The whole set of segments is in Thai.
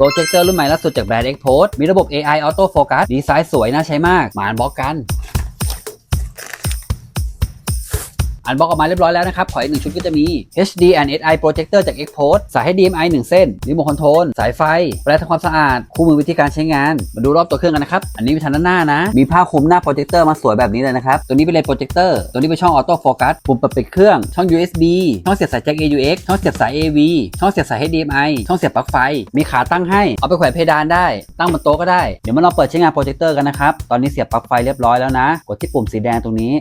โปรเจคเตอร์รุ่นใหม่ล่าสุดจากแบรนด์ x p o s มีระบบ AI Auto Focus ดีไซน์สวยน่าใช้มากมาอันบล็อกกัน อันบล็อกออกมาเรียบร้อยแล้วนะครับ ขออีกหนึ่งชุดก็จะมี HD and SI Projector จาก x p o s สายให้ DMI 1 เส้นรีโมทคอนโทรลสายไฟแปลทำความสะอาด คู่มือวิธีการใช้งาน มาดูรอบตัวเครื่องกันนะครับ อันนี้เป็นทางด้านหน้านะ มีผ้าคลุมหน้าโปรเจคเตอร์มาสวยแบบนี้เลยนะครับ ตัวนี้เป็นเลนโปรเจคเตอร์ ตัวนี้เป็นช่องออโต้โฟกัส ปุ่มเปิดปิดเครื่อง ช่อง USB ช่องเสียบสายแจ็ค AUX ช่องเสียบสาย AV ช่องเสียบสาย HDMI ช่องเสียบปลั๊กไฟ มีขาตั้งให้ เอาไปแขวนเพดานได้ ตั้งบนโต๊ะก็ได้ เดี๋ยวมาลองเปิดใช้งานโปรเจคเตอร์กันนะครับ ตอนนี้เสียบปลั๊กไฟเรียบร้อยแล้วนะ กดที่ปุ่มสีแดงตรงนี้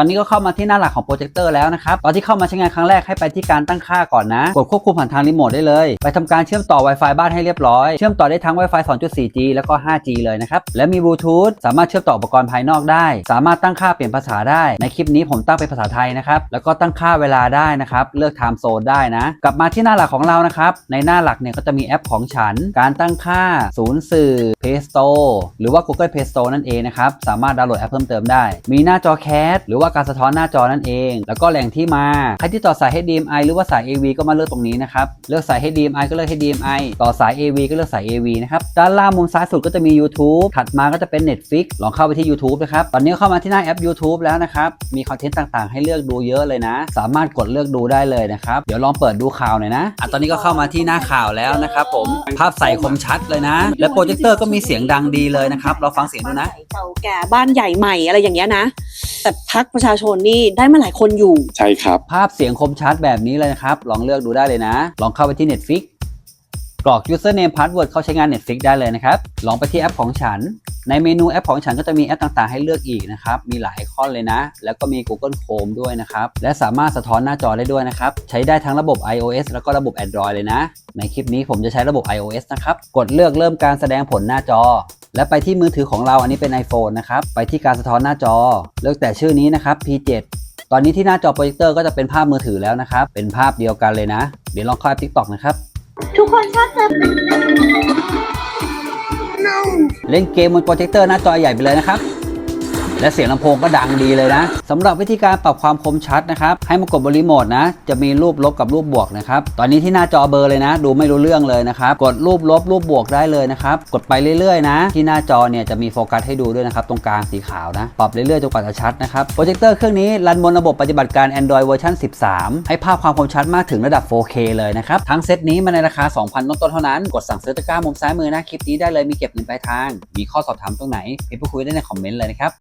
ตอนนี้ก็เข้ามาที่หน้าหลักของโปรเจคเตอร์แล้วนะครับ ตอนที่เข้ามาใช้งานครั้งแรกให้ไปที่การตั้งค่าก่อนนะ กดควบคุมผ่านทางรีโมทได้เลย ไปทำการเชื่อมต่อ Wi-Fi บ้านให้เรียบร้อย เชื่อมต่อได้ทั้ง Wi-Fi 2.4G แล้วก็ 5G เลยนะครับ และมีบลูทูธ สามารถเชื่อมต่ออุปกรณ์ภายนอกได้ สามารถตั้งค่าเปลี่ยนภาษาได้ ในคลิปนี้ผมตั้งเป็นภาษาไทยนะครับ แล้วก็ตั้งค่าเวลาได้นะครับ เลือก time zone ได้นะ กลับมาที่หน้าหลักของเรานะครับ ในหน้าหลักเนี่ยก็จะมีแอปของฉัน การตั้งค่า ศูนย์สื่อ Play Store หรือว่า Google Play Store นั่นเองนะครับ สามารถดาวน์โหลดแอปเพิ่มเติมได้ มีหน้าจอแคสหรือว่าการสะท้อนหน้าจอนั่นเอง แล้วก็แหล่งที่มา ใครที่ต่อสาย HDMI หรือว่าสาย AV ก็มาเลือกตรงนี้นะครับ เลือกสาย HDMI ก็เลือก HDMI ต่อสาย AV ก็เลือกสาย AV นะครับ ด้านล่างมุมซ้ายสุดก็จะมี YouTube ถัดมาก็จะเป็น Netflix ลองเข้าไปที่ YouTube นะครับ ตอนนี้เข้ามาที่หน้าแอป YouTube แล้วนะครับ มีคอนเทนต์ต่างๆ ให้เลือกดูเยอะเลยนะ สามารถกดเลือกดูได้เลยนะครับ เดี๋ยวลองเปิดดูข่าวหน่อยนะอะตอนนี้ก็เข้ามาที่หน้าข่าวแล้วนะครับผม ภาพใสคมชัดเลยนะ และโปรเจคเตอร์ก็มีเสียงดังดีเลยนะครับ เราฟังเสียงดูนะ เก่าแก่บ้านใหญ่ใหม่อะไรอย่างเงี้ยนะ แต่พักประชาชนนี่ได้มาหลายคนอยู่ ใช่ครับ ภาพเสียงคมชัดแบบนี้เลยนะครับ ลองเลือกดูได้เลยนะ ลองเข้าไปที่ Netflix กรอก username password เข้าใช้งาน Netflix ได้เลยนะครับ ลองไปที่แอปของฉัน ในเมนูแอปของฉันก็จะมีแอปต่างๆ ให้เลือกอีกนะครับ มีหลายไอคอนเลยนะ แล้วก็มี Google Chrome ด้วยนะครับ และสามารถสะท้อนหน้าจอได้ด้วยนะครับ ใช้ได้ทั้งระบบ iOS แล้วก็ระบบ Android เลยนะ ในคลิปนี้ผมจะใช้ระบบ iOS นะครับ กดเลือกเริ่มการแสดงผลหน้าจอ และไปที่มือถือของเราอันนี้เป็น iPhone นะครับ ไปที่การสะท้อนหน้าจอ เลือกแต่ชื่อนี้นะครับ P7 ตอนนี้ที่หน้าจอโปรเจคเตอร์ก็จะเป็นภาพมือถือแล้วนะครับ เป็นภาพเดียวกันเลยนะ เดี๋ยวลองเข้าแอป TikTok นะครับ ทุกคนชอบเจอเล่นเกมบนโปรเจคเตอร์หน้าจอใหญ่ไปเลยนะครับ และเสียงลำโพงก็ดังดีเลยนะสำหรับวิธีการปรับความคมชัดนะครับ ให้มากดบรีโมทนะ จะมีรูปลบกับรูปบวกนะครับ ตอนนี้ที่หน้าจอเบอร์เลยนะ ดูไม่รู้เรื่องเลยนะครับ กดรูปลบรูปบวกได้เลยนะครับ กดไปเรื่อยๆนะ ที่หน้าจอเนี่ยจะมีโฟกัสให้ดูด้วยนะครับ ตรงกลางสีขาวนะ ปรับเรื่อยๆจนกว่าจะชัดนะครับ โปรเจคเตอร์เครื่องนี้รันบนระบบปฏิบัติการ Android เวอร์ชัน13 ให้ภาพความคมชัดมากถึงระดับ 4K เลยนะครับ ทั้งเซตนี้มาในราคา 2,000ต้นๆเท่านั้น กดสั่งซื้อตะกร้ามุมซ้ายมือหน้าคลิปนี้ได้เลยมีเก็บเงินปลายทาง มีข้อสอบถามตรงไหนพิมพ์พูดคุยได้ในคอมเมนต์เลยนะครับ